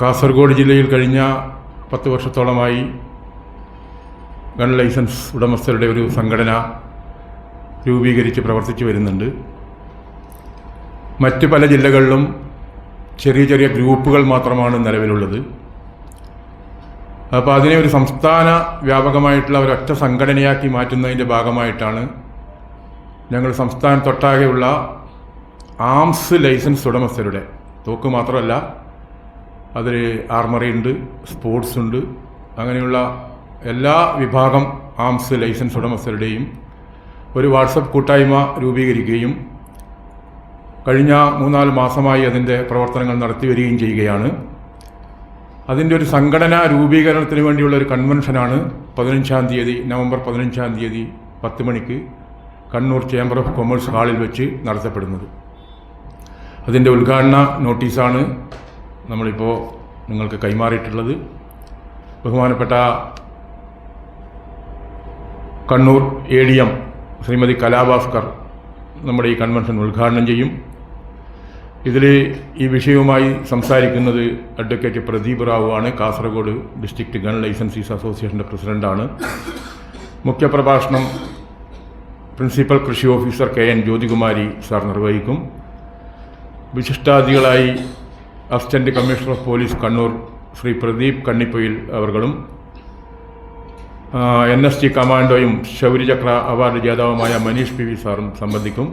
കാസർഗോഡ് ജില്ലയിൽ കഴിഞ്ഞ പത്ത് വർഷത്തോളമായി ഗൺ ലൈസൻസ് ഉടമസ്ഥരുടെ ഒരു സംഘടന രൂപീകരിച്ച് പ്രവർത്തിച്ചു വരുന്നുണ്ട്. മറ്റ് പല ജില്ലകളിലും ചെറിയ ചെറിയ ഗ്രൂപ്പുകൾ മാത്രമാണ് നിലവിലുള്ളത്. അപ്പോൾ അതിനെ ഒരു സംസ്ഥാന വ്യാപകമായിട്ടുള്ള ഒരൊറ്റ സംഘടനയാക്കി മാറ്റുന്നതിന്റെ ഭാഗമായിട്ടാണ് ഞങ്ങൾ സംസ്ഥാനത്തൊട്ടാകെയുള്ള ആംസ് ലൈസൻസ് ഉടമസ്ഥരുടെ തോക്ക് മാത്രമല്ല അതിൽ ആർമറി ഉണ്ട് സ്പോർട്സ് ഉണ്ട്. അങ്ങനെയുള്ള എല്ലാ വിഭാഗം ആംസ് ലൈസൻസ് ഉടമസ്ഥരുടെയും ഒരു വാട്സപ്പ് കൂട്ടായ്മ രൂപീകരിക്കുകയും കഴിഞ്ഞ മൂന്നാൽ മാസമായി അതിന്റെ പ്രവർത്തനങ്ങൾ നടത്തി വരികയും ചെയ്യുകയാണ്. അതിന്റെ ഒരു സംഘടനാ രൂപീകരണത്തിന് വേണ്ടിയുള്ള ഒരു കൺവെൻഷനാണ് പതിനഞ്ചാം തീയതി നവംബർ പതിനഞ്ചാം തീയതി പത്ത് മണിക്ക് കണ്ണൂർ ചേംബർ ഓഫ് കൊമേഴ്സ് ഹാളിൽ വെച്ച് നടത്തപ്പെടുന്നത്. അതിന്റെ ഉദ്ഘാടന നോട്ടീസാണ് നമ്മളിപ്പോൾ നിങ്ങൾക്ക് കൈമാറിയിട്ടുള്ളത് ബഹുമാനപ്പെട്ട Kannur A D M Shrimati Kalabhaskar നമ്മുടെ ഈ കൺവെൻഷൻ ഉദ്ഘാടനം ചെയ്യും. ഇതിൽ ഈ വിഷയവുമായി സംസാരിക്കുന്നത് അഡ്വക്കേറ്റ് പ്രദീപ് റാവു ആണ്. കാസർഗോഡ് ഡിസ്ട്രിക്ട് ഗൺ ലൈസൻസീസ് അസോസിയേഷന്റെ പ്രസിഡന്റാണ് മുഖ്യപ്രഭാഷണം പ്രിൻസിപ്പൽ കൃഷി officer K N Jyothikumari sir നിർവഹിക്കും. വിശിഷ്ടാതിഥികളായി assistant commissioner of police Kannur Shri Pradeep Kannipoyil അവർകളും N S T കമാൻഡോയും ശൗര്യചക്ര അവാർഡ് ജേതാവുമായ മനീഷ് പി വി സാറും സംബന്ധിക്കും.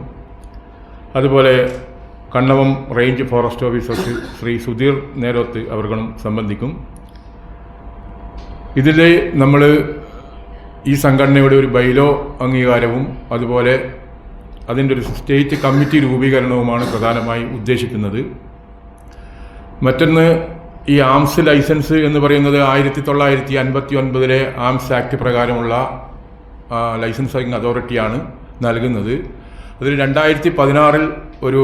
അതുപോലെ Kannavam range forest officer Shri Sudheer Neroth അവർകളും സംബന്ധിക്കും. ഇതിൽ നമ്മൾ ഈ സംഘടനയുടെ ഒരു ബൈലോ അംഗീകാരവും അതുപോലെ അതിന്റെ ഒരു സ്റ്റേറ്റ് കമ്മിറ്റി രൂപീകരണവുമാണ് പ്രധാനമായി ഉദ്ദേശിക്കുന്നത്. മറ്റൊന്ന് ഈ ആംസ് ലൈസൻസ് എന്ന് പറയുന്നത് ആയിരത്തി തൊള്ളായിരത്തി അൻപത്തി ഒൻപതിലെ ആംസ് ആക്ട് പ്രകാരമുള്ള ലൈസൻസിങ് അതോറിറ്റിയാണ് നൽകുന്നത്. അതിൽ രണ്ടായിരത്തി പതിനാറിൽ ഒരു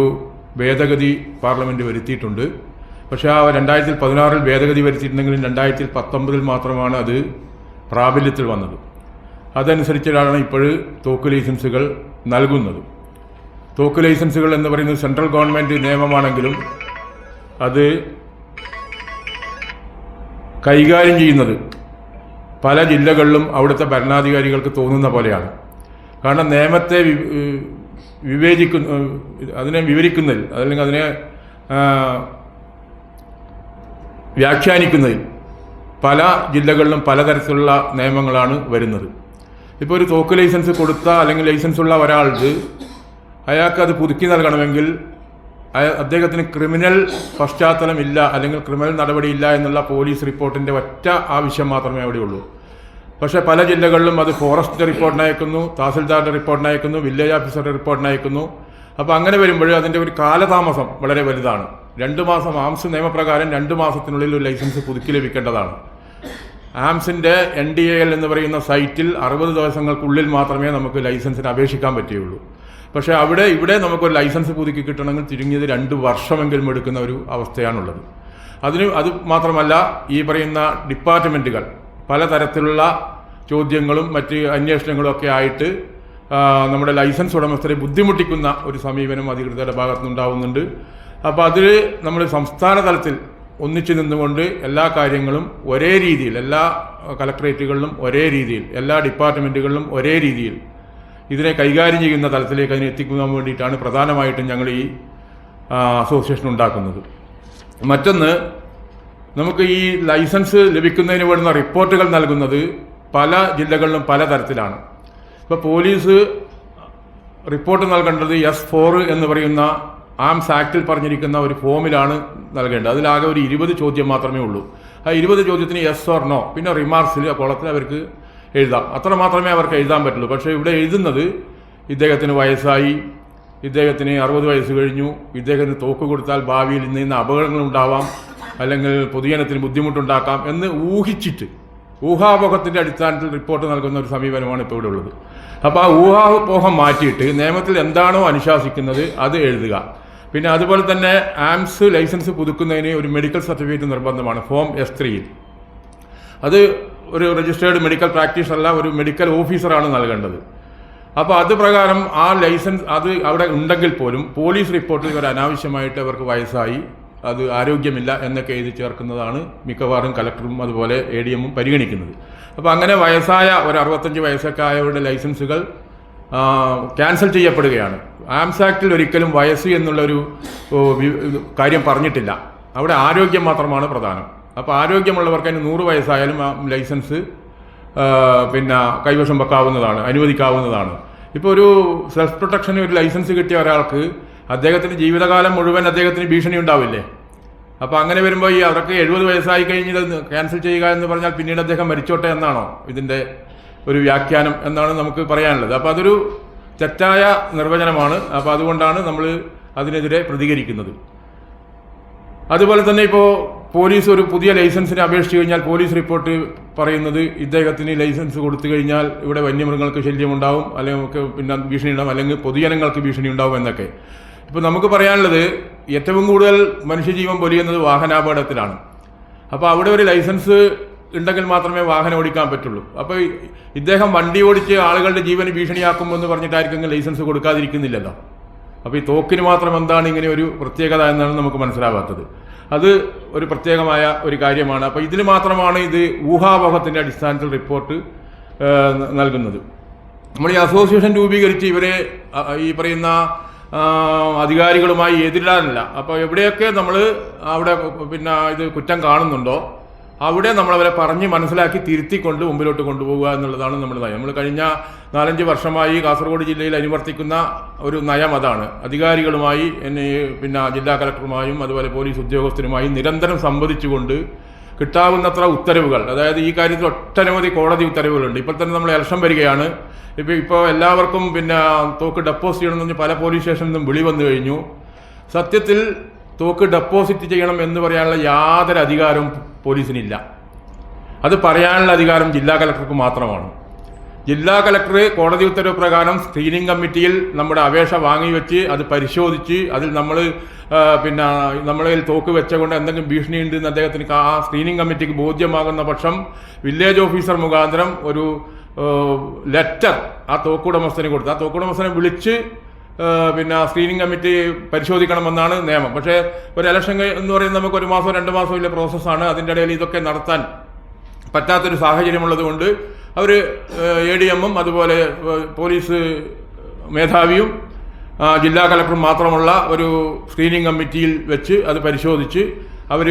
ഭേദഗതി പാർലമെന്റ് വരുത്തിയിട്ടുണ്ട്. പക്ഷേ ആ രണ്ടായിരത്തി പതിനാറിൽ ഭേദഗതി വരുത്തിയിട്ടുണ്ടെങ്കിലും രണ്ടായിരത്തി പത്തൊമ്പതിൽ മാത്രമാണ് അത് പ്രാബല്യത്തിൽ വന്നത്. അതനുസരിച്ചിട്ടാണ് ഇപ്പോൾ തോക്ക് ലൈസൻസുകൾ നൽകുന്നത്. തോക്ക് ലൈസൻസുകൾ എന്ന് പറയുന്നത് സെൻട്രൽ ഗവൺമെന്റ് നിയമമാണെങ്കിലും അത് കൈകാര്യം ചെയ്യുന്നത് പല ജില്ലകളിലും അവിടുത്തെ ഭരണാധികാരികൾക്ക് തോന്നുന്ന പോലെയാണ്. കാരണം നിയമത്തെ വിവേചിക്കുന്നു അതിനെ വിവരിക്കുന്നതിൽ അല്ലെങ്കിൽ അതിനെ വ്യാഖ്യാനിക്കുന്നതിൽ പല ജില്ലകളിലും പലതരത്തിലുള്ള നിയമങ്ങളാണ് വരുന്നത്. ഇപ്പോൾ ഒരു തോക്ക് ലൈസൻസ് കൊടുത്ത അല്ലെങ്കിൽ ലൈസൻസ് ഉള്ള ഒരാൾക്ക് അയാൾക്ക് അത് പുതുക്കി നൽകണമെങ്കിൽ അദ്ദേഹത്തിന് ക്രിമിനൽ പശ്ചാത്തലം ഇല്ല അല്ലെങ്കിൽ ക്രിമിനൽ നടപടി ഇല്ല എന്നുള്ള പോലീസ് റിപ്പോർട്ടിന്റെ ഒറ്റ ആവശ്യം മാത്രമേ അവിടെ ഉള്ളൂ. പക്ഷേ പല ജില്ലകളിലും അത് ഫോറസ്റ്റ് റിപ്പോർട്ടിന് അയക്കുന്നു തഹസിൽദാരുടെ റിപ്പോർട്ടിന് അയക്കുന്നു വില്ലേജ് ഓഫീസറുടെ റിപ്പോർട്ടിന് അയക്കുന്നു. അപ്പോൾ അങ്ങനെ വരുമ്പോൾ അതിന്റെ ഒരു കാലതാമസം വളരെ വലുതാണ്. രണ്ട് മാസം ആംസ് നിയമപ്രകാരം രണ്ട് മാസത്തിനുള്ളിൽ ഒരു ലൈസൻസ് പുതുക്കി ലഭിക്കേണ്ടതാണ്. ആംസിന്റെ എൻ ഡി എ എൽ എന്ന് പറയുന്ന സൈറ്റിൽ അറുപത് ദിവസങ്ങൾക്കുള്ളിൽ മാത്രമേ നമുക്ക് ലൈസൻസിന് അപേക്ഷിക്കാൻ പറ്റുകയുള്ളൂ. പക്ഷേ അവിടെ ഇവിടെ നമുക്കൊരു ലൈസൻസ് പുതുക്കി കിട്ടണമെങ്കിൽ ചുരുങ്ങിയത് രണ്ട് വർഷമെങ്കിലും എടുക്കുന്ന ഒരു അവസ്ഥയാണുള്ളത്. അതിന് അത് മാത്രമല്ല ഈ പറയുന്ന ഡിപ്പാർട്ട്മെന്റുകൾ പലതരത്തിലുള്ള ചോദ്യങ്ങളും മറ്റ് അന്വേഷണങ്ങളും ഒക്കെ ആയിട്ട് നമ്മുടെ ലൈസൻസ് ഉടമസ്ഥരെ ബുദ്ധിമുട്ടിക്കുന്ന ഒരു സമീപനം അധികൃതരുടെ ഭാഗത്തുനിന്നുണ്ടാവുന്നുണ്ട്. അപ്പോൾ അതിൽ നമ്മൾ സംസ്ഥാന തലത്തിൽ ഒന്നിച്ചു നിന്നുകൊണ്ട് എല്ലാ കാര്യങ്ങളും ഒരേ രീതിയിൽ എല്ലാ കലക്ട്രേറ്റുകളിലും ഒരേ രീതിയിൽ എല്ലാ ഡിപ്പാർട്ട്മെന്റുകളിലും ഒരേ രീതിയിൽ ഇതിനെ കൈകാര്യം ചെയ്യുന്ന തലത്തിലേക്ക് അതിനെ എത്തിക്കാൻ വേണ്ടിയിട്ടാണ് പ്രധാനമായിട്ടും ഞങ്ങൾ ഈ അസോസിയേഷൻ ഉണ്ടാക്കുന്നത്. മറ്റൊന്ന് നമുക്ക് ഈ ലൈസൻസ് ലഭിക്കുന്നതിന് വേണ്ടുന്ന റിപ്പോർട്ടുകൾ നൽകുന്നത് പല ജില്ലകളിലും പല തരത്തിലാണ്. ഇപ്പോൾ പോലീസ് റിപ്പോർട്ട് നൽകേണ്ടത് എസ് ഫോർ എന്ന് പറയുന്ന ആംസ് ആക്ടിൽ പറഞ്ഞിരിക്കുന്ന ഒരു ഫോമിലാണ് നൽകേണ്ടത്. അതിലാകെ ഒരു ഇരുപത് ചോദ്യം മാത്രമേ ഉള്ളൂ. ആ ഇരുപത് ചോദ്യത്തിന് എസ് ഓർ നോ. പിന്നെ റിമാർക്സിൽ കുളത്തിൽ അവർക്ക് എഴുതാം. അത്ര മാത്രമേ അവർക്ക് എഴുതാൻ പറ്റുള്ളൂ. പക്ഷേ ഇവിടെ എഴുതുന്നത് ഇദ്ദേഹത്തിന് വയസ്സായി. ഇദ്ദേഹത്തിന് അറുപത് വയസ്സ് കഴിഞ്ഞു. ഇദ്ദേഹത്തിന് തോക്ക് കൊടുത്താൽ ഭാവിയിൽ ഇന്ന് ഇന്ന് അപകടങ്ങൾ ഉണ്ടാവാം. അല്ലെങ്കിൽ പൊതുജനത്തിന് ബുദ്ധിമുട്ടുണ്ടാക്കാം എന്ന് ഊഹിച്ചിട്ട് ഊഹാപോഹത്തിന്റെ അടിസ്ഥാനത്തിൽ റിപ്പോർട്ട് നൽകുന്ന ഒരു സമീപനമാണ് ഇപ്പോൾ ഇവിടെ ഉള്ളത്. അപ്പോൾ ആ ഊഹാപോഹം മാറ്റിയിട്ട് നിയമത്തിൽ എന്താണോ അനുശാസിക്കുന്നത് അത് എഴുതുക. പിന്നെ അതുപോലെ തന്നെ ആംസ് ലൈസൻസ് പുതുക്കുന്നതിന് ഒരു മെഡിക്കൽ സർട്ടിഫിക്കറ്റ് നിർബന്ധമാണ്. ഫോം എസ് ത്രീയിൽ. അത് ഒരു രജിസ്റ്റേർഡ് മെഡിക്കൽ പ്രാക്ടീഷണറല്ല ഒരു മെഡിക്കൽ ഓഫീസറാണ് നൽകേണ്ടത്. അപ്പോൾ അത് പ്രകാരം ആ ലൈസൻസ് അത് അവിടെ ഉണ്ടെങ്കിൽ പോലും പോലീസ് റിപ്പോർട്ടിൽ ഇവർ അനാവശ്യമായിട്ട് അവർക്ക് വയസ്സായി അത് ആരോഗ്യമില്ല എന്നൊക്കെ എഴുതി ചേർക്കുന്നതാണ് മിക്കവാറും കലക്ടറും അതുപോലെ എ ഡി എമ്മും പരിഗണിക്കുന്നത്. അപ്പോൾ അങ്ങനെ വയസ്സായ ഒരു അറുപത്തഞ്ച് വയസ്സൊക്കെ ആയവരുടെ ലൈസൻസുകൾ ക്യാൻസൽ ചെയ്യപ്പെടുകയാണ്. ആംസ് ആക്ടിൽ ഒരിക്കലും വയസ്സ് എന്നുള്ളൊരു കാര്യം പറഞ്ഞിട്ടില്ല. അവിടെ ആരോഗ്യം മാത്രമാണ് പ്രധാനം. അപ്പോൾ ആരോഗ്യമുള്ളവർക്ക് അതിന് നൂറ് വയസ്സായാലും ആ ലൈസൻസ് പിന്നെ കൈവശം വെക്കാവുന്നതാണ് അനുവദിക്കാവുന്നതാണ്. ഇപ്പോൾ ഒരു സെൽഫ് പ്രൊട്ടക്ഷന് ഒരു ലൈസൻസ് കിട്ടിയ ഒരാൾക്ക് അദ്ദേഹത്തിന് ജീവിതകാലം മുഴുവൻ അദ്ദേഹത്തിന് ഭീഷണി ഉണ്ടാവില്ലേ? അപ്പോൾ അങ്ങനെ വരുമ്പോൾ ഈ അവർക്ക് എഴുപത് വയസ്സായി കഴിഞ്ഞത് ക്യാൻസൽ ചെയ്യുക എന്ന് പറഞ്ഞാൽ പിന്നീട് അദ്ദേഹം മരിച്ചോട്ടെ എന്നാണോ ഇതിന്റെ ഒരു വ്യാഖ്യാനം എന്നാണ് നമുക്ക് പറയാനുള്ളത്. അപ്പോൾ അതൊരു തെറ്റായ നിർവചനമാണ്. അപ്പോൾ അതുകൊണ്ടാണ് നമ്മൾ അതിനെതിരെ പ്രതികരിക്കുന്നത്. അതുപോലെ തന്നെ ഇപ്പോൾ പോലീസ് ഒരു പുതിയ ലൈസൻസിന് അപേക്ഷിച്ച് കഴിഞ്ഞാൽ പോലീസ് റിപ്പോർട്ട് പറയുന്നത് ഇദ്ദേഹത്തിന് ലൈസൻസ് കൊടുത്തു കഴിഞ്ഞാൽ ഇവിടെ വന്യമൃഗങ്ങൾക്ക് ശല്യമുണ്ടാവും അല്ലെങ്കിൽ പിന്നെ ഭീഷണി ഉണ്ടാവും അല്ലെങ്കിൽ പൊതുജനങ്ങൾക്ക് ഭീഷണി ഉണ്ടാവും എന്നൊക്കെ. ഇപ്പോൾ നമുക്ക് പറയാനുള്ളത് ഏറ്റവും കൂടുതൽ മനുഷ്യജീവൻ പൊലിയുന്നത് വാഹനാപകടത്തിലാണ്. അപ്പോൾ അവിടെ ഒരു ലൈസൻസ് ഉണ്ടെങ്കിൽ മാത്രമേ വാഹനം ഓടിക്കാൻ പറ്റുള്ളൂ. അപ്പോൾ ഇദ്ദേഹം വണ്ടി ഓടിച്ച് ആളുകളുടെ ജീവന് ഭീഷണിയാക്കുമെന്ന് പറഞ്ഞിട്ടായിരിക്കും ലൈസൻസ് കൊടുക്കാതിരിക്കുന്നില്ലല്ലോ. അപ്പോൾ ഈ തോക്കിന് മാത്രം എന്താണ് ഇങ്ങനെ ഒരു പ്രത്യേകത എന്നാണ് നമുക്ക് മനസ്സിലാവാത്തത്. അത് ഒരു പ്രത്യേകമായ ഒരു കാര്യമാണ്. അപ്പോൾ ഇതിന് മാത്രമാണ് ഇത് ഊഹാപോഹത്തിന്റെ അടിസ്ഥാനത്തിൽ റിപ്പോർട്ട് നൽകുന്നത്. നമ്മൾ ഈ അസോസിയേഷൻ രൂപീകരിച്ച് ഇവരെ ഈ പറയുന്ന അധികാരികളുമായി എതിരിടാനല്ല. അപ്പോൾ എവിടെയൊക്കെ നമ്മൾ അവിടെ പിന്നെ ഇത് കുറ്റം കാണുന്നുണ്ടോ അവിടെ നമ്മളവരെ പറഞ്ഞ് മനസ്സിലാക്കി തിരുത്തിക്കൊണ്ട് മുമ്പിലോട്ട് കൊണ്ടുപോകുക എന്നുള്ളതാണ് നമ്മുടെ നയം. നമ്മൾ കഴിഞ്ഞ നാലഞ്ച് വർഷമായി കാസർഗോഡ് ജില്ലയിൽ അനുവർത്തിക്കുന്ന ഒരു നയം അതാണ്. അധികാരികളുമായി എന്നെ പിന്നെ ജില്ലാ കലക്ടറുമായും അതുപോലെ പോലീസ് ഉദ്യോഗസ്ഥരുമായും നിരന്തരം സംവദിച്ചുകൊണ്ട് കിട്ടാവുന്നത്ര ഉത്തരവുകൾ. അതായത് ഈ കാര്യത്തിൽ ഒട്ടനവധി കോടതി ഉത്തരവുകളുണ്ട്. ഇപ്പോൾ തന്നെ നമ്മൾ ഇലക്ഷൻ വരികയാണ്. ഇപ്പോൾ ഇപ്പോൾ എല്ലാവർക്കും പിന്നെ തോക്ക് ഡെപ്പോസിറ്റ് ചെയ്യണമെന്ന് പറഞ്ഞ് പല പോലീസ് സ്റ്റേഷനിൽ നിന്നും വിളി വന്നു കഴിഞ്ഞു. സത്യത്തിൽ തോക്ക് ഡെപ്പോസിറ്റ് ചെയ്യണം എന്ന് പറയാനുള്ള യാതൊരു അധികാരവും പോലീസിനില്ല. അത് പറയാനുള്ള അധികാരം ജില്ലാ കലക്ടർക്ക് മാത്രമാണ്. ജില്ലാ കലക്ടർ കോടതി ഉത്തരവ് പ്രകാരം സ്ക്രീനിങ് കമ്മിറ്റിയിൽ നമ്മുടെ അപേക്ഷ വാങ്ങിവെച്ച് അത് പരിശോധിച്ച് അതിൽ നമ്മൾ പിന്നെ നമ്മളിൽ തോക്ക് വെച്ചുകൊണ്ട് എന്തെങ്കിലും ഭീഷണി ഉണ്ട് എന്ന് അദ്ദേഹത്തിന് ആ സ്ക്രീനിങ് കമ്മിറ്റിക്ക് ബോധ്യമാകുന്ന പക്ഷം വില്ലേജ് ഓഫീസർ മുഖാന്തരം ഒരു ലെറ്റർ ആ തോക്കുടമസ്ഥന് കൊടുത്ത് ആ തോക്കുടമസ്ഥനെ വിളിച്ച് പിന്നെ സ്ക്രീനിങ് കമ്മിറ്റി പരിശോധിക്കണമെന്നാണ് നിയമം. പക്ഷേ ഒരു ഇലക്ഷൻ എന്ന് പറയുന്നത് നമുക്ക് ഒരു മാസം രണ്ട് മാസം വലിയ പ്രോസസ്സാണ് അതിന്റെ ഇടയിൽ ഇതൊക്കെ നടത്താൻ പറ്റാത്തൊരു സാഹചര്യമുള്ളത് കൊണ്ട് അവർ എ ഡി എമ്മും അതുപോലെ പോലീസ് മേധാവിയും ജില്ലാ കലക്ടറും മാത്രമുള്ള ഒരു സ്ക്രീനിങ് കമ്മിറ്റിയിൽ വെച്ച് അത് പരിശോധിച്ച് അവർ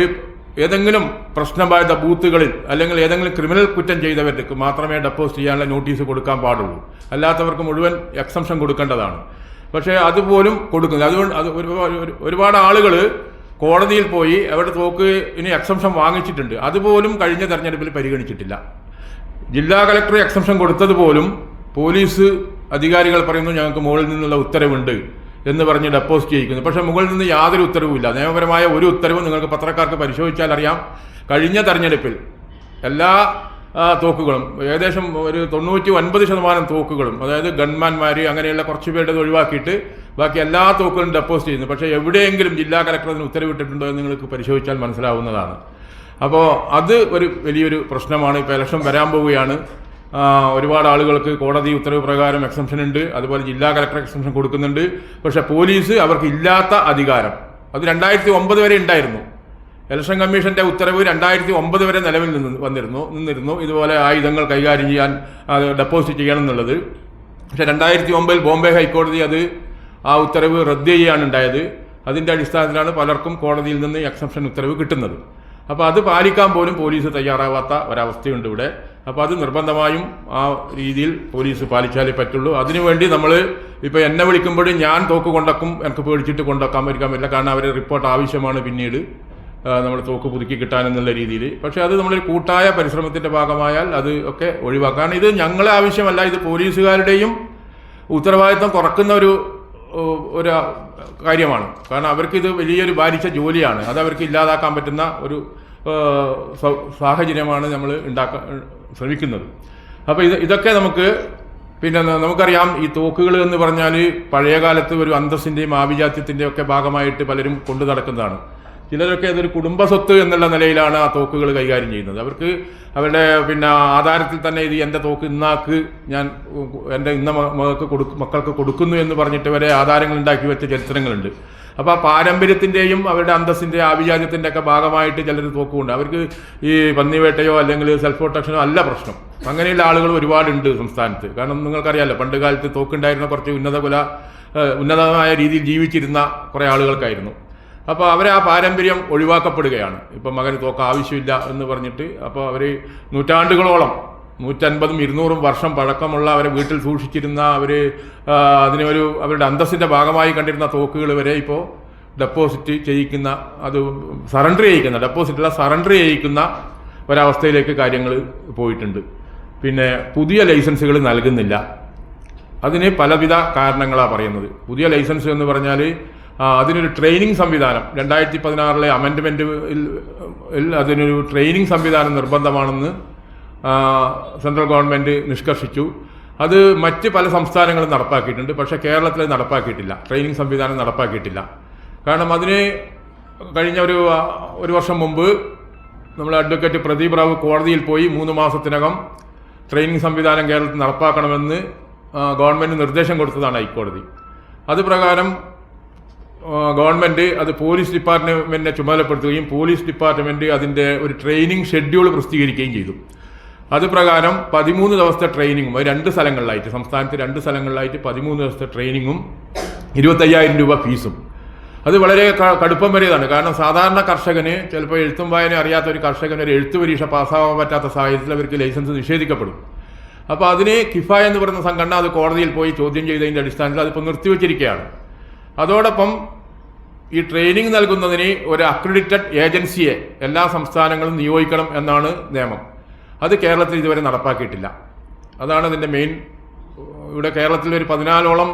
ഏതെങ്കിലും പ്രശ്നബാധിത ബൂത്തുകളിൽ അല്ലെങ്കിൽ ഏതെങ്കിലും ക്രിമിനൽ കുറ്റം ചെയ്തവർക്ക് മാത്രമേ ഡെപ്പോസിറ്റ് ചെയ്യാനുള്ള നോട്ടീസ് കൊടുക്കാൻ പാടുള്ളൂ. അല്ലാത്തവർക്ക് മുഴുവൻ എക്സംഷൻ കൊടുക്കേണ്ടതാണ്. പക്ഷേ അതുപോലും കൊടുക്കുന്നില്ല. അതുകൊണ്ട് അത് ഒരുപാട് ഒരു- ആളുകൾ കോടതിയിൽ പോയി അവരുടെ തോക്ക് ഇനി എക്സംഷൻ വാങ്ങിച്ചിട്ടുണ്ട്. അതുപോലും കഴിഞ്ഞ തെരഞ്ഞെടുപ്പിൽ പരിഗണിച്ചിട്ടില്ല. ജില്ലാ കളക്ടർ എക്സംഷൻ കൊടുത്തതുപോലും പോലീസ് അധികാരികൾ പറയുന്നു ഞങ്ങൾക്ക് മുകളിൽ നിന്നുള്ള ഉത്തരവുണ്ട് എന്ന് പറഞ്ഞ് ഡെപ്പോസിറ്റ് ചെയ്യിക്കുന്നു. പക്ഷേ മുകളിൽ നിന്ന് യാതൊരു ഉത്തരവുമില്ല നിയമപരമായ ഒരു ഉത്തരവും നിങ്ങൾക്ക് പത്രക്കാർക്ക് പരിശോധിച്ചാൽ അറിയാം. കഴിഞ്ഞ തെരഞ്ഞെടുപ്പിൽ എല്ലാ തോക്കുകളും. ഏകദേശം ഒരു തൊണ്ണൂറ്റി ഒൻപത് ശതമാനം തോക്കുകളും. അതായത് ഗൺമാൻമാർ അങ്ങനെയുള്ള കുറച്ച് പേരുടെ ഒഴിവാക്കിയിട്ട് ബാക്കി എല്ലാ തോക്കുകളും ഡെപ്പോസിറ്റ് ചെയ്യുന്നു. പക്ഷേ എവിടെയെങ്കിലും ജില്ലാ കലക്ടർ അതിന് ഉത്തരവിട്ടിട്ടുണ്ടോ എന്ന് നിങ്ങൾക്ക് പരിശോധിച്ചാൽ മനസ്സിലാവുന്നതാണ്. അപ്പോൾ അത് ഒരു വലിയൊരു പ്രശ്നമാണ്. ഇപ്പോൾ ഇലക്ഷൻ വരാൻ പോവുകയാണ്. ഒരുപാട് ആളുകൾക്ക് കോടതി ഉത്തരവ് പ്രകാരം എക്സംഷൻ ഉണ്ട്. അതുപോലെ ജില്ലാ കലക്ടർ എക്സംഷൻ കൊടുക്കുന്നുണ്ട്. പക്ഷേ പോലീസ് അവർക്ക് ഇല്ലാത്ത അധികാരം. അത് രണ്ടായിരത്തി ഒമ്പത് വരെ ഉണ്ടായിരുന്നു. ഇലക്ഷൻ കമ്മീഷന്റെ ഉത്തരവ് രണ്ടായിരത്തി ഒമ്പത് വരെ നിലവിൽ നിന്ന് വന്നിരുന്നു നിന്നിരുന്നു. ഇതുപോലെ ആയുധങ്ങൾ കൈകാര്യം ചെയ്യാൻ അത് ഡെപ്പോസിറ്റ് ചെയ്യണം എന്നുള്ളത്. പക്ഷേ രണ്ടായിരത്തി ഒമ്പതിൽ ബോംബെ ഹൈക്കോടതി അത് ആ ഉത്തരവ് റദ്ദ് ചെയ്യുകയാണ് ഉണ്ടായത്. അതിന്റെ അടിസ്ഥാനത്തിലാണ് പലർക്കും കോടതിയിൽ നിന്ന് എക്സംഷൻ ഉത്തരവ് കിട്ടുന്നത്. അപ്പോൾ അത് പാലിക്കാൻ പോലും പോലീസ് തയ്യാറാവാത്ത ഒരവസ്ഥയുണ്ട് ഇവിടെ. അപ്പോൾ അത് നിർബന്ധമായും ആ രീതിയിൽ പോലീസ് പാലിച്ചാലേ പറ്റുള്ളൂ. അതിനുവേണ്ടി നമ്മൾ ഇപ്പോൾ എന്നെ വിളിക്കുമ്പോഴും ഞാൻ തോക്ക് കൊണ്ടക്കും എനിക്ക് പേടിച്ചിട്ട് കൊണ്ടക്കാൻ പറ്റാൻ പറ്റില്ല കാരണം അവരെ റിപ്പോർട്ട് ആവശ്യമാണ് പിന്നീട്. നമ്മൾ തോക്ക് പുതുക്കി കിട്ടാനെന്നുള്ള രീതിയിൽ. പക്ഷേ അത് നമ്മളൊരു കൂട്ടായ പരിശ്രമത്തിന്റെ ഭാഗമായാൽ അത് ഒക്കെ ഒഴിവാക്കാം. കാരണം ഇത് ഞങ്ങളെ ആവശ്യമല്ല ഇത് പോലീസുകാരുടെയും ഉത്തരവാദിത്വം കുറക്കുന്ന ഒരു ഒരു കാര്യമാണ്. കാരണം അവർക്ക് ഇത് വലിയൊരു ബാധിച്ച ജോലിയാണ്. അത് അവർക്ക് ഇല്ലാതാക്കാൻ പറ്റുന്ന ഒരു സാഹചര്യമാണ് നമ്മൾ ഉണ്ടാക്കാൻ ശ്രമിക്കുന്നത്. അപ്പോൾ ഇത് ഇതൊക്കെ നമുക്ക് പിന്നെ നമുക്കറിയാം ഈ തോക്കുകൾ എന്ന് പറഞ്ഞാൽ പഴയ കാലത്ത് ഒരു അന്തസ്സിന്റെയും ആഭിജാത്യത്തിന്റെയും ഒക്കെ ഭാഗമായിട്ട് പലരും കൊണ്ടു നടക്കുന്നതാണ്. ചിലരൊക്കെ അതൊരു കുടുംബ സ്വത്ത് എന്നുള്ള നിലയിലാണ് ആ തോക്കുകൾ കൈകാര്യം ചെയ്യുന്നത്. അവർക്ക് അവരുടെ പിന്നെ ആധാരത്തിൽ തന്നെ ഇത് എന്റെ തോക്ക് ഇന്നാക്ക് ഞാൻ എന്റെ ഇന്ന മകൾക്ക് കൊടുക്കും മക്കൾക്ക് കൊടുക്കുന്നു എന്ന് പറഞ്ഞിട്ട് വരെ ആധാരങ്ങൾ ഉണ്ടാക്കി വെച്ച ചരിത്രങ്ങളുണ്ട്. അപ്പോൾ ആ പാരമ്പര്യത്തിന്റെയും അവരുടെ അന്തസ്സിന്റെ ആഭിജാത്യത്തിന്റെ ഒക്കെ ഭാഗമായിട്ട് ചിലർ തോക്കുകൊണ്ട് അവർക്ക് ഈ പന്നിവേട്ടയോ അല്ലെങ്കിൽ സെൽഫ് പ്രൊട്ടക്ഷനോ അല്ല പ്രശ്നം. അങ്ങനെയുള്ള ആളുകൾ ഒരുപാടുണ്ട് സംസ്ഥാനത്ത്. കാരണം നിങ്ങൾക്കറിയാമല്ലോ പണ്ട് കാലത്ത് തോക്കുണ്ടായിരുന്ന കുറച്ച് ഉന്നത കുല ഉന്നതമായ രീതിയിൽ ജീവിച്ചിരുന്ന കുറേ ആളുകൾക്കായിരുന്നു. അപ്പോൾ അവരെ ആ പാരമ്പര്യം ഒഴിവാക്കപ്പെടുകയാണ്. ഇപ്പം മകന് തോക്ക ആവശ്യമില്ല എന്ന് പറഞ്ഞിട്ട് അപ്പോൾ അവർ നൂറ്റാണ്ടുകളോളം നൂറ്റൻപതും ഇരുന്നൂറും വർഷം പഴക്കമുള്ള അവരെ വീട്ടിൽ സൂക്ഷിച്ചിരുന്ന അവർ ഒരു അവരുടെ അന്തസ്സിന്റെ ഭാഗമായി കണ്ടിരുന്ന തോക്കുകൾ വരെ ഇപ്പോൾ ഡെപ്പോസിറ്റ് ചെയ്യിക്കുന്ന അത് സറണ്ടർ ചെയ്യിക്കുന്ന ഡെപ്പോസിറ്റല്ല സറണ്ടർ ചെയ്യിക്കുന്ന ഒരവസ്ഥയിലേക്ക് കാര്യങ്ങൾ പോയിട്ടുണ്ട്. പിന്നെ പുതിയ ലൈസൻസുകൾ നൽകുന്നില്ല. അതിന് പലവിധ കാരണങ്ങളാണ് പറയുന്നത്. പുതിയ ലൈസൻസ് എന്ന് പറഞ്ഞാൽ അതിനൊരു ട്രെയിനിങ് സംവിധാനം. രണ്ടായിരത്തി പതിനാറിലെ അമെൻഡ്മെന്റിൽ അതിനൊരു ട്രെയിനിങ് സംവിധാനം നിർബന്ധമാണെന്ന് സെൻട്രൽ ഗവൺമെന്റ് നിഷ്കർഷിച്ചു. അത് മറ്റ് പല സംസ്ഥാനങ്ങളും നടപ്പാക്കിയിട്ടുണ്ട്. പക്ഷേ കേരളത്തിൽ നടപ്പാക്കിയിട്ടില്ല. ട്രെയിനിങ് സംവിധാനം നടപ്പാക്കിയിട്ടില്ല. കാരണം അതിന് കഴിഞ്ഞ ഒരു ഒരു വർഷം മുമ്പ് നമ്മൾ അഡ്വക്കേറ്റ് പ്രദീപ് റാവു കോടതിയിൽ പോയി മൂന്ന് മാസത്തിനകം ട്രെയിനിങ് സംവിധാനം കേരളത്തിൽ നടപ്പാക്കണമെന്ന് ഗവൺമെന്റ് നിർദ്ദേശം കൊടുത്തതാണ് ഹൈക്കോടതി. അത് പ്രകാരം ഗവൺമെന്റ് അത് പോലീസ് ഡിപ്പാർട്ട്മെന്റിനെ ചുമതലപ്പെടുത്തുകയും പോലീസ് ഡിപ്പാർട്ട്മെന്റ് അതിന്റെ ഒരു ട്രെയിനിങ് ഷെഡ്യൂൾ പ്രസിദ്ധീകരിക്കുകയും ചെയ്തു. അത് പ്രകാരം പതിമൂന്ന് ദിവസത്തെ ട്രെയിനിങ്ങും രണ്ട് സ്ഥലങ്ങളിലായിട്ട് സംസ്ഥാനത്ത് രണ്ട് സ്ഥലങ്ങളിലായിട്ട് പതിമൂന്ന് ദിവസത്തെ ട്രെയിനിങ്ങും ഇരുപത്തയ്യായിരം രൂപ ഫീസും. അത് വളരെ കടുപ്പം വരെയതാണ് കാരണം സാധാരണ കർഷകന് ചിലപ്പോൾ എഴുത്തും വായന അറിയാത്ത ഒരു കർഷകന് ഒരു എഴുത്തു പരീക്ഷ പാസ്സാവാൻ പറ്റാത്ത സാഹചര്യത്തിൽ അവർക്ക് ലൈസൻസ് നിഷേധിക്കപ്പെടും. അപ്പോൾ അതിന് കിഫ എന്ന് പറയുന്ന സംഘടന അത് കോടതിയിൽ പോയി ചോദ്യം ചെയ്തതിന്റെ അടിസ്ഥാനത്തിൽ അതിപ്പോൾ നിർത്തിവെച്ചിരിക്കുകയാണ്. അതോടൊപ്പം ഈ ട്രെയിനിങ് നൽകുന്നതിന് ഒരു അക്രഡിറ്റഡ് ഏജൻസിയെ എല്ലാ സംസ്ഥാനങ്ങളും നിയോഗിക്കണം എന്നാണ് നിയമം. അത് കേരളത്തിൽ ഇതുവരെ നടപ്പാക്കിയിട്ടില്ല. അതാണ് അതിന്റെ മെയിൻ ഇവിടെ കേരളത്തിൽ ഒരു പതിനാലോളം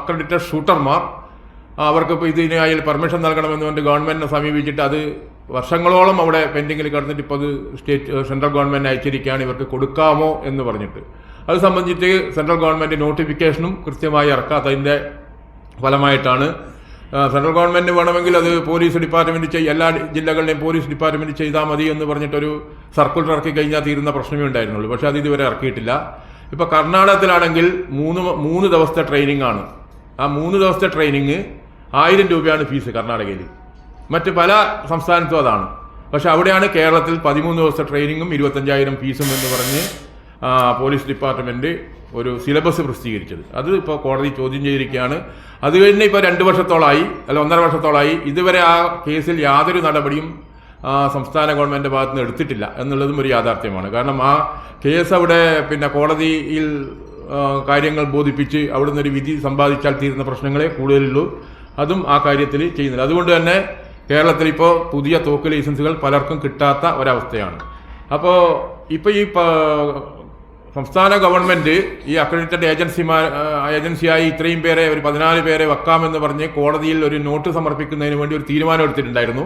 അക്രഡിറ്റഡ് ഷൂട്ടർമാർ അവർക്ക് ഇപ്പോൾ ഇതിനായി പെർമിഷൻ നൽകണമെന്ന് പറഞ്ഞിട്ട് ഗവൺമെന്റിനെ സമീപിച്ചിട്ട് അത് വർഷങ്ങളോളം അവിടെ പെൻഡിങ്ങിൽ കിടന്നിട്ട് ഇപ്പോൾ അത് സ്റ്റേറ്റ് സെൻട്രൽ ഗവൺമെന്റ് അയച്ചിരിക്കുകയാണ് ഇവർക്ക് കൊടുക്കാമോ എന്ന് പറഞ്ഞിട്ട്. അത് സംബന്ധിച്ച് സെൻട്രൽ ഗവൺമെന്റ് നോട്ടിഫിക്കേഷനും കൃത്യമായി ഇറക്കാത്തതിന്റെ ഫലമായിട്ടാണ് സെൻട്രൽ ഗവൺമെന്റ് വേണമെങ്കിൽ അത് പോലീസ് ഡിപ്പാർട്ട്മെന്റ് ചെയ്യും എല്ലാ ജില്ലകളിലെയും പോലീസ് ഡിപ്പാർട്ട്മെന്റ് ചെയ്താൽ മതി എന്ന് പറഞ്ഞിട്ടൊരു സർക്കുലർ ഇറക്കി കഴിഞ്ഞാൽ തീരുന്ന പ്രശ്നമേ ഉണ്ടായിരുന്നുള്ളൂ. പക്ഷേ അത് ഇതുവരെ ഇറക്കിയിട്ടില്ല. ഇപ്പോൾ കർണാടകത്തിലാണെങ്കിൽ മൂന്ന് മൂന്ന് ദിവസത്തെ ട്രെയിനിങ് ആണ്. ആ മൂന്ന് ദിവസത്തെ ട്രെയിനിങ് ആയിരം രൂപയാണ് ഫീസ് കർണാടകയിൽ മറ്റ് പല സംസ്ഥാനത്തും അതാണ്. പക്ഷെ അവിടെയാണ് കേരളത്തിൽ പതിമൂന്ന് ദിവസത്തെ ട്രെയിനിങ്ങും ഇരുപത്തഞ്ചായിരം ഫീസും എന്ന് പറഞ്ഞ് പോലീസ് ഡിപ്പാർട്ട്മെന്റ് ഒരു സിലബസ് പ്രസിദ്ധീകരിച്ചത്. അത് ഇപ്പോൾ കോടതി ചോദ്യം ചെയ്തിരിക്കുകയാണ്. അത് കഴിഞ്ഞ് ഇപ്പോൾ രണ്ട് വർഷത്തോളമായി അല്ല ഒന്നര വർഷത്തോളമായി ഇതുവരെ ആ കേസിൽ യാതൊരു നടപടിയും സംസ്ഥാന ഗവൺമെന്റ് ഭാഗത്ത് നിന്ന് എടുത്തിട്ടില്ല എന്നുള്ളതും ഒരു യാഥാർത്ഥ്യമാണ്. കാരണം ആ കേസ് അവിടെ പിന്നെ കോടതിയിൽ കാര്യങ്ങൾ ബോധിപ്പിച്ച് അവിടുന്ന് ഒരു വിധി സമ്പാദിച്ചാൽ തീരുന്ന പ്രശ്നങ്ങളെ കൂടുതലുള്ളൂ. അതും ആ കാര്യത്തിൽ ചെയ്യുന്നില്ല. അതുകൊണ്ട് തന്നെ കേരളത്തിൽ ഇപ്പോൾ പുതിയ തോക്ക് ലൈസൻസുകൾ പലർക്കും കിട്ടാത്ത ഒരവസ്ഥയാണ്. അപ്പോൾ ഇപ്പോൾ ഈ സംസ്ഥാന ഗവൺമെന്റ് ഈ അക്രഡിറ്റഡ് ഏജൻസിമാർ ഏജൻസിയായി ഇത്രയും പേരെ ഒരു പതിനാല് പേരെ വെക്കാമെന്ന് പറഞ്ഞ് കോടതിയിൽ ഒരു നോട്ട് സമർപ്പിക്കുന്നതിന് വേണ്ടി ഒരു തീരുമാനം എടുത്തിട്ടുണ്ടായിരുന്നു.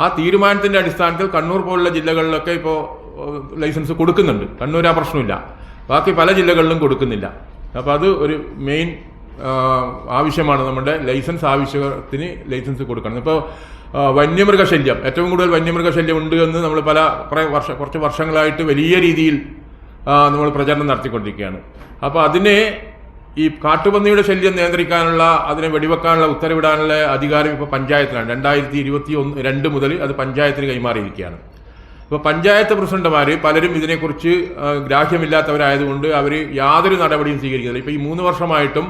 ആ തീരുമാനത്തിന്റെ അടിസ്ഥാനത്തിൽ കണ്ണൂർ പോലുള്ള ജില്ലകളിലൊക്കെ ഇപ്പോൾ ലൈസൻസ് കൊടുക്കുന്നുണ്ട്. കണ്ണൂർ ആ പ്രശ്നമില്ല. ബാക്കി പല ജില്ലകളിലും കൊടുക്കുന്നില്ല. അപ്പോൾ അത് ഒരു മെയിൻ ആവശ്യമാണ് നമ്മുടെ ലൈസൻസ് ആവശ്യത്തിന് ലൈസൻസ് കൊടുക്കണം. ഇപ്പോൾ വന്യമൃഗശല്യം. ഏറ്റവും കൂടുതൽ വന്യമൃഗശല്യം ഉണ്ട് എന്ന് നമ്മൾ പല കുറേ വർഷ കുറച്ച് വർഷങ്ങളായിട്ട് വലിയ രീതിയിൽ നമ്മൾ പ്രചരണം നടത്തിക്കൊണ്ടിരിക്കുകയാണ്. അപ്പോൾ അതിനെ ഈ കാട്ടുപന്നിയുടെ ശല്യം നിയന്ത്രിക്കാനുള്ള അതിനെ വെടിവെക്കാനുള്ള ഉത്തരവിടാനുള്ള അധികാരം ഇപ്പോൾ പഞ്ചായത്തിലാണ്. രണ്ടായിരത്തി ഇരുപത്തി ഒന്ന് രണ്ട് മുതൽ അത് പഞ്ചായത്തിന് കൈമാറിയിരിക്കുകയാണ്. ഇപ്പോൾ പഞ്ചായത്ത് പ്രസിഡന്റുമാർ പലരും ഇതിനെക്കുറിച്ച് ഗ്രാഹ്യമില്ലാത്തവരായതുകൊണ്ട് അവർ യാതൊരു നടപടിയും സ്വീകരിക്കുന്നില്ല. ഇപ്പോൾ ഈ മൂന്ന് വർഷമായിട്ടും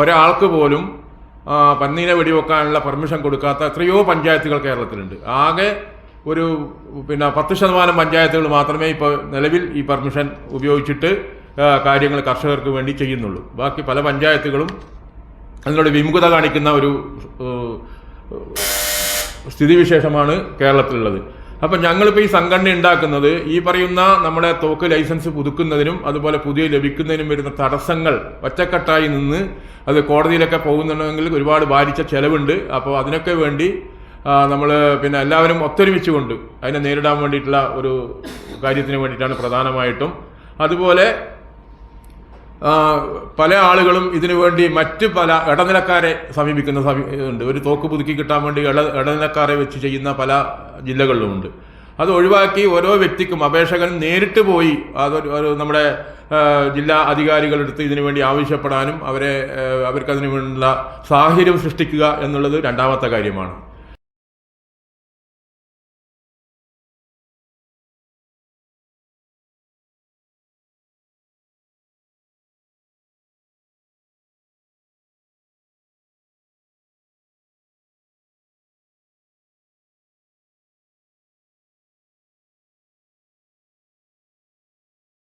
ഒരാൾക്ക് പോലും പന്നീനെ വെടിവെക്കാനുള്ള പെർമിഷൻ കൊടുക്കാത്ത എത്രയോ പഞ്ചായത്തുകൾ കേരളത്തിലുണ്ട്. ആകെ ഒരു പിന്നെ പത്ത് ശതമാനം പഞ്ചായത്തുകൾ മാത്രമേ ഇപ്പോൾ നിലവിൽ ഈ പെർമിഷൻ ഉപയോഗിച്ചിട്ട് കാര്യങ്ങൾ കർഷകർക്ക് വേണ്ടി ചെയ്യുന്നുള്ളൂ. ബാക്കി പല പഞ്ചായത്തുകളും അതിനോട് വിമുഖത കാണിക്കുന്ന ഒരു സ്ഥിതിവിശേഷമാണ് കേരളത്തിലുള്ളത്. അപ്പം ഞങ്ങളിപ്പോൾ ഈ സംഘടന ഉണ്ടാക്കുന്നത് ഈ പറയുന്ന നമ്മുടെ തോക്ക് ലൈസൻസ് പുതുക്കുന്നതിനും അതുപോലെ പുതിയ ലഭിക്കുന്നതിനും വരുന്ന തടസ്സങ്ങൾ ഒറ്റക്കെട്ടായി നിന്ന് അത് കോടതിയിലൊക്കെ പോകുന്നുണ്ടെങ്കിൽ ഒരുപാട് ഭാരിച്ച ചെലവുണ്ട്. അപ്പോൾ അതിനൊക്കെ വേണ്ടി നമ്മൾ പിന്നെ എല്ലാവരും ഒത്തൊരുമിച്ച് കൊണ്ട് അതിനെ നേരിടാൻ വേണ്ടിയിട്ടുള്ള ഒരു കാര്യത്തിന് വേണ്ടിയിട്ടാണ് പ്രധാനമായിട്ടും. അതുപോലെ പല ആളുകളും ഇതിനു വേണ്ടി മറ്റ് പല ഇടനിലക്കാരെ സമീപിക്കുന്ന സമീ ഉണ്ട്. ഒരു തോക്ക് പുതുക്കി കിട്ടാൻ വേണ്ടി ഇട ഇടനിലക്കാരെ വെച്ച് ചെയ്യുന്ന പല ജില്ലകളിലുമുണ്ട്. അത് ഒഴിവാക്കി ഓരോ വ്യക്തിക്കും അപേക്ഷകൻ നേരിട്ട് പോയി അതൊരു നമ്മുടെ ജില്ലാ അധികാരികളെടുത്ത് ഇതിനു വേണ്ടി ആവശ്യപ്പെടാനും അവരെ അവർക്കതിനു വേണ്ടിയുള്ള സാഹചര്യം സൃഷ്ടിക്കുക എന്നുള്ളത് രണ്ടാമത്തെ കാര്യമാണ്.